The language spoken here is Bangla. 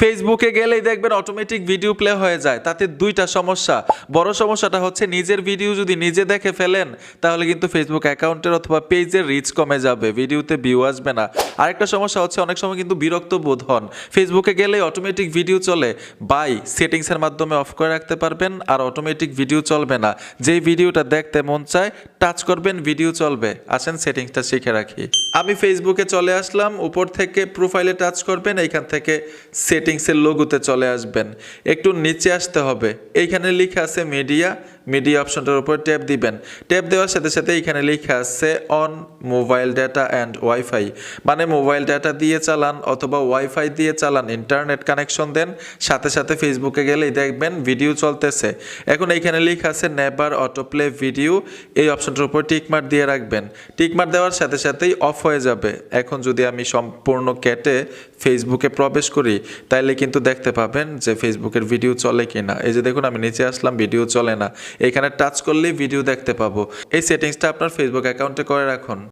ফেসবুকে গেলেই দেখবেন অটোমেটিক ভিডিও প্লে হয়ে যায়। তাতে দুইটা সমস্যা। বড় সমস্যাটা হচ্ছে নিজের ভিডিও যদি নিজে দেখে ফেলেন, তাহলে কিন্তু ফেসবুক অ্যাকাউন্টের অথবা পেজের রিচ কমে যাবে ভিডিওতে ভিউ আসবে না। আরেকটা সমস্যা হচ্ছে অনেক সময় কিন্তু বিরক্ত বোধ হন। ফেসবুকে গেলেই অটোমেটিক ভিডিও চলে। বাই সেটিংসের মাধ্যমে অফ করে রাখতে পারবেন আর অটোমেটিক ভিডিও চলবে না। যেই ভিডিওটা দেখতে মন চায় টাচ করবেন ভিডিও চলবে। আসেন সেটিংসটা শিখে রাখি। আমি ফেসবুকে চলে আসলাম, উপর থেকে প্রোফাইলে টাচ করবেন, এইখান থেকে সেটিংসের লোগোতে চলে আসবেন। একটু নিচে আসতে হবে। এইখানে লেখা আছে মিডিয়া মিডিয়া অপশনটার উপর ট্যাপ দিবেন। ট্যাপ দেওয়ার সাথে সাথে এখানে লেখা আছে on mobile data and wifi মানে মোবাইল ডেটা দিয়ে চালান অথবা ওয়াইফাই দিয়ে চালান ইন্টারনেট কানেকশন দেন। সাথে সাথে ফেসবুকে গেলেই দেখবেন ভিডিও চলতেছে। এখন এইখানে লেখা আছে নেভার অটোপ্লে ভিডিও এই অপশনটার উপর টিকমার দিয়ে রাখবেন। টিকমার দেওয়ার সাথে সাথেই অফ হয়ে যাবে। এখন যদি আমি সম্পূর্ণ কেটে ফেসবুকে প্রবেশ করি, তাইলে কিন্তু দেখতে পাবেন যে ফেসবুকের ভিডিও চলে কি না এই যে দেখুন, আমি নিচে আসলাম ভিডিও চলে না। এখানে টাচ করলেই ভিডিও দেখতে পাবো। এই সেটিংসটা আপনার ফেসবুক অ্যাকাউন্টে করে রাখুন।